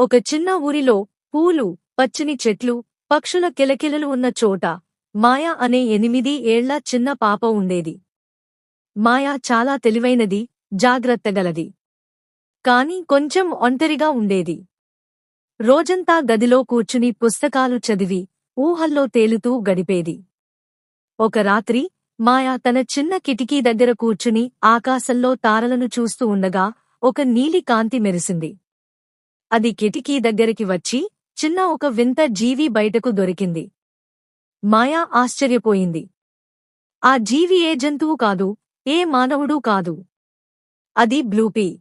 ఒక చిన్న ఊరిలో పూలు పచ్చని చెట్లు పక్షుల కిలకిలలు ఉన్న చోట మాయా అనే ఎనిమిది ఏళ్ళ చిన్న పాప ఉండేది. మాయా చాలా తెలివైనది జాగ్రత్తగలది కాని కొంచెం ఒంటరిగా ఉండేది. రోజంతా గదిలో కూర్చుని పుస్తకాలు చదివి ఊహల్లో తేలుతూ గడిపేది. ఒక రాత్రి మాయా తన చిన్న కిటికీ దగ్గర కూర్చుని ఆకాశంలో తారలను చూస్తూ ఉండగా ఒక నీలి కాంతి మెరిసింది. అది కిటికీ దగ్గరికి వచ్చి చిన్న ఒక వింత జీవి బయటకు దొరికింది. మాయా ఆశ్చర్యపోయింది. ఆ జీవి ఏ జంతువు కాదు ఏ మానవుడూ కాదు. అది బ్లూపీ.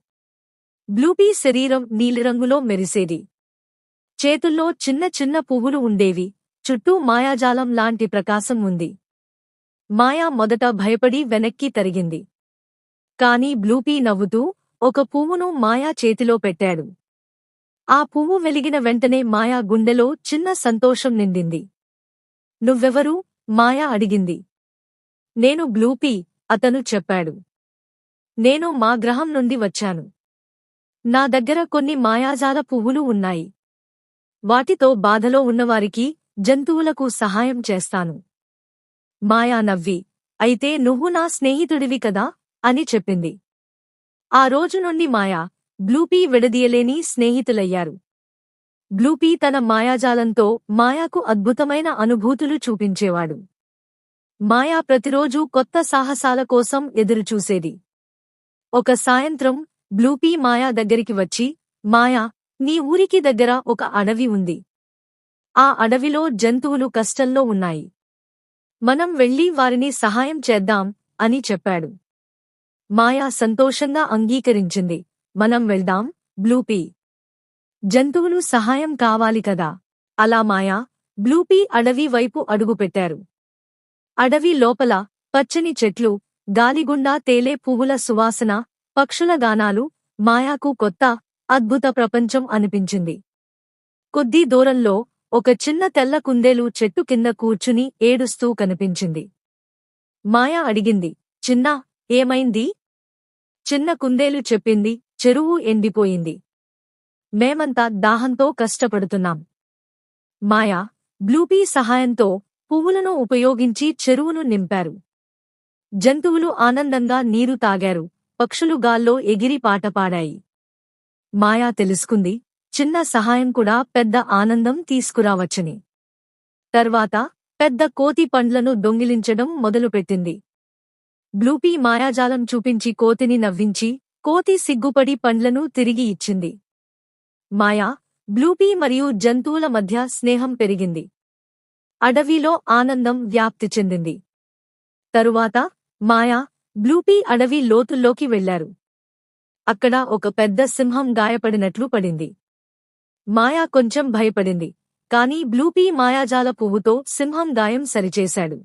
బ్లూపీ శరీరం నీలిరంగులో మెరిసేది. చేతుల్లో చిన్న చిన్న పువ్వులు ఉండేవి చుట్టూ మాయాజాలం లాంటి ప్రకాశం ఉంది. మాయా మొదట భయపడి వెనక్కి తరిగింది. కాని బ్లూపీ నవ్వుతూ ఒక పువ్వును మాయా చేతిలో పెట్టాడు. ఆ పువ్వు వెలిగిన వెంటనే మాయా గుండెలో చిన్న సంతోషం నిండింది. నువ్వెవరు? మాయా అడిగింది. నేను బ్లూపీ అతను చెప్పాడు. నేను మా గ్రహం నుండి వచ్చాను. నా దగ్గర కొన్ని మాయాజాల పువ్వులు ఉన్నాయి. వాటితో బాధలో ఉన్నవారికి జంతువులకు సహాయం చేస్తాను. మాయా నవ్వి. అయితే నువ్వు నా స్నేహితుడివి కదా? అని చెప్పింది. ఆ రోజు నుండి మాయా బ్లూపీ విడదీయలేని స్నేహితులయ్యారు. బ్లూపీ తన మాయాజాలంతో మాయాకు అద్భుతమైన అనుభూతులు చూపించేవాడు. మాయా ప్రతిరోజూ కొత్త సాహసాల కోసం ఎదురుచూసేది. ఒక సాయంత్రం బ్లూపీ మాయా దగ్గరికి వచ్చి మాయా నీ ఊరికి దగ్గర ఒక అడవి ఉంది. ఆ అడవిలో జంతువులు కష్టంలో ఉన్నాయి. మనం వెళ్ళి వారిని సహాయం చేద్దాం అని చెప్పాడు. మాయా సంతోషంగా అంగీకరించింది. మనం వెళ్దాం బ్లూపీ జంతువులు సహాయం కావాలి కదా? అలా మాయా బ్లూపీ అడవి వైపు అడుగుపెట్టారు. అడవి లోపల పచ్చని చెట్లు గాలిగుండా తేలే పువ్వుల సువాసన పక్షుల గానాలు మాయాకు కొత్త అద్భుత ప్రపంచం అనిపించింది. కొద్దీ దూరంలో ఒక చిన్న తెల్ల కుందేలు చెట్టు కింద కూర్చుని ఏడుస్తూ కనిపించింది. మాయా అడిగింది చిన్నా ఏమైంది? చిన్న కుందేలు చెప్పింది చెరువు ఎండిపోయింది. మేమంతా దాహంతో కష్టపడుతున్నాం. మాయా బ్లూపీ సహాయంతో పువ్వులను ఉపయోగించి చెరువును నింపారు. జంతువులు ఆనందంగా నీరు తాగారు పక్షులు గాల్లో ఎగిరి పాట పాడాయి. మాయా తెలుసుకుంది చిన్న సహాయం కూడా పెద్ద ఆనందం తీసుకురావచ్చని. తర్వాత పెద్ద కోతి పండ్లను దొంగిలించడం మొదలుపెట్టింది. బ్లూపీ మాయాజాలం చూపించి కోతిని నవ్వించి కోతి సిగ్గుపడి పండ్లను తిరిగి ఇచ్చింది. మాయా బ్లూపీ మరియు జంతువుల మధ్య స్నేహం పెరిగింది. అడవిలో ఆనందం వ్యాప్తి చెందింది. తరువాత మాయా బ్లూపీ అడవి లోతుల్లోకి వెళ్ళారు అక్కడ ఒక పెద్ద సింహం గాయపడినట్లు పడింది. మాయా కొంచెం భయపడింది కాని బ్లూపీ మాయాజాల పువ్వుతో సింహం గాయం సరిచేశాడు.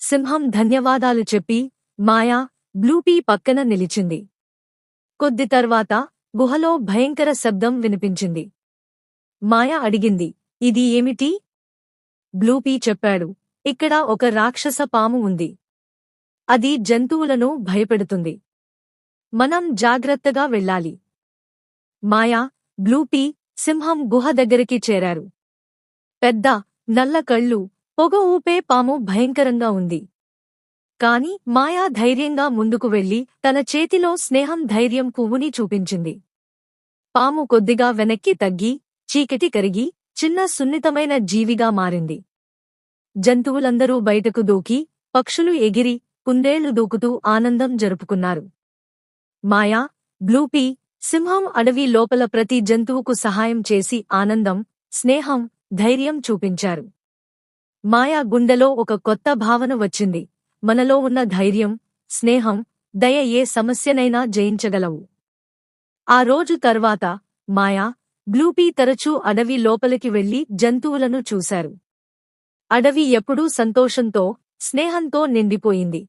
సింహం ధన్యవాదాలు చెప్పి మాయా బ్లూపీ పక్కన నిలిచింది. కొద్ది తర్వాత గుహలో భయంకర శబ్దం వినిపించింది. మాయా అడిగింది ఇది ఏమిటి? బ్లూపీ చెప్పాడు ఇక్కడ ఒక రాక్షస పాము ఉంది. అది జంతువులను భయపెడుతుంది. మనం జాగ్రత్తగా వెళ్ళాలి. మాయా బ్లూపీ సింహం గుహ దగ్గరికి చేరారు. పెద్ద నల్ల కళ్ళు పొగ ఊపే పాము భయంకరంగా ఉంది. కాని మాయా ధైర్యంగా ముందుకు వెళ్ళి తన చేతిలో స్నేహం ధైర్యం పువ్వుని చూపించింది. పాము కొద్దిగా వెనక్కి తగ్గి చీకటి కరిగి చిన్న సున్నితమైన జీవిగా మారింది. జంతువులందరూ బయటకు దూకి పక్షులు ఎగిరి కుందేళ్ళు దూకుతూ ఆనందం జరుపుకున్నారు. మాయా బ్లూపీ సింహం అడవి లోపల ప్రతి జంతువుకు సహాయం చేసి ఆనందం స్నేహం ధైర్యం చూపించారు. మాయా గుండెలో ఒక కొత్త భావన వచ్చింది. మనలో ఉన్న ధైర్యం స్నేహం దయ ఏ సమస్యనైనా జయించగలవు. ఆ రోజు తర్వాత మాయా బ్లూపీ తరచూ అడవి లోపలికి వెళ్ళి జంతువులను చూశారు. అడవి ఎప్పుడూ సంతోషంతో స్నేహంతో నిండిపోయింది.